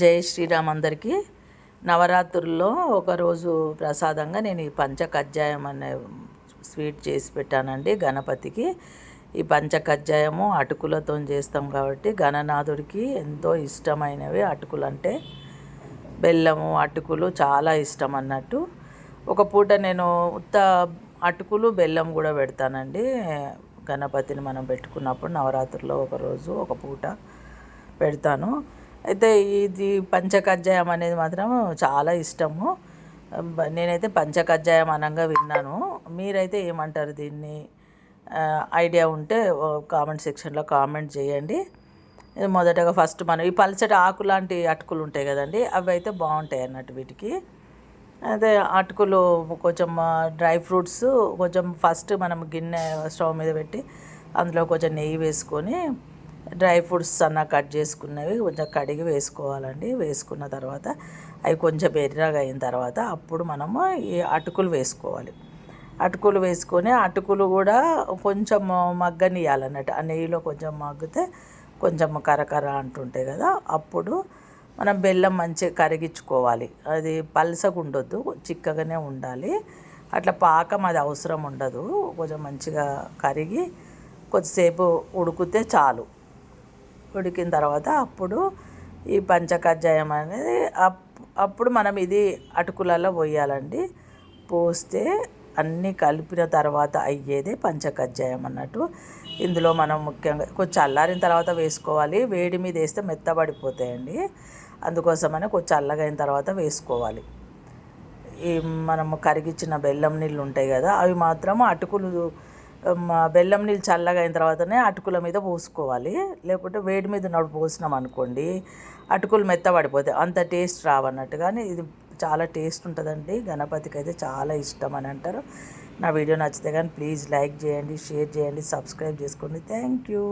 జై శ్రీరామ్ అందరికీ. నవరాత్రుల్లో ఒకరోజు ప్రసాదంగా నేను ఈ పంచకజ్జాయం అనే స్వీట్ చేసి పెట్టానండి గణపతికి. ఈ పంచకజ్జాయము అటుకులతో చేస్తాం కాబట్టి గణనాథుడికి ఎంతో ఇష్టమైనవి అటుకులు అంటే బెల్లము అటుకులు చాలా ఇష్టం అన్నట్టు. ఒక పూట నేను ఉత్త అటుకులు బెల్లం కూడా పెడతానండి. గణపతిని మనం పెట్టుకున్నప్పుడు నవరాత్రిలో ఒకరోజు ఒక పూట పెడతాను. అయితే ఇది పంచకజ్జాయం అనేది మాత్రం చాలా ఇష్టము. నేనైతే పంచకజ్జాయం అనంగా విన్నాను. మీరైతే ఏమంటారు దీన్ని? ఐడియా ఉంటే కామెంట్ సెక్షన్లో కామెంట్ చేయండి. మొదటగా ఫస్ట్ మనం ఈ పలచటి ఆకు లాంటి అటుకులు ఉంటాయి కదండి అవి అయితే బాగుంటాయి అన్నట్టు వీటికి. అదే అటుకులు కొంచెం డ్రై ఫ్రూట్స్ కొంచెం ఫస్ట్ మనం గిన్నె స్టవ్ మీద పెట్టి అందులో కొంచెం నెయ్యి వేసుకొని డ్రై ఫ్రూట్స్ అన్న కట్ చేసుకున్నవి కొంచెం కడిగి వేసుకోవాలండి. వేసుకున్న తర్వాత అవి కొంచెం ఎర్రగా అయిన తర్వాత అప్పుడు మనము ఈ అటుకులు వేసుకోవాలి. అటుకులు వేసుకొని అటుకులు కూడా కొంచెం మగ్గనియాలన్నట్టు ఆ నెయ్యిలో కొంచెం మగ్గితే కొంచెం కరకర అంటుంటాయి కదా అప్పుడు మనం బెల్లం మంచిగా కరిగించుకోవాలి. అది పలసగా ఉండొద్దు చిక్కగానే ఉండాలి. అట్లా పాకం అది అవసరం ఉండదు. కొంచెం మంచిగా కరిగి కొద్దిసేపు ఉడికితే చాలు. ఉడికిన తర్వాత అప్పుడు ఈ పంచకజ్జాయం అనేది అప్పుడు మనం ఇది అటుకులలో పోయాలండి. పోస్తే అన్నీ కలిపిన తర్వాత అయ్యేదే పంచకజ్జాయం అన్నట్టు. ఇందులో మనం ముఖ్యంగా కొంచెం అల్లారిన తర్వాత వేసుకోవాలి. వేడి మీద వేస్తే మెత్తబడిపోతాయండి. అందుకోసమని కొంచెం అల్లగైన తర్వాత వేసుకోవాలి. ఈ మనము కరిగించిన బెల్లం నీళ్ళు ఉంటాయి కదా అవి మాత్రం అటుకులు బెల్లం నీళ్ళు చల్లగా అయిన తర్వాతనే అటుకుల మీద పోసుకోవాలి. లేకుంటే వేడి మీద నడు పోసినాం అనుకోండి అటుకులు మెత్తబడిపోతాయి. అంత టేస్ట్ రావన్నట్టు. కానీ ఇది చాలా టేస్ట్ ఉంటుందండి. గణపతికి అయితే చాలా ఇష్టం అని అంటారు. నా వీడియో నచ్చితే కానీ ప్లీజ్ లైక్ చేయండి షేర్ చేయండి సబ్స్క్రైబ్ చేసుకోండి. Thank you.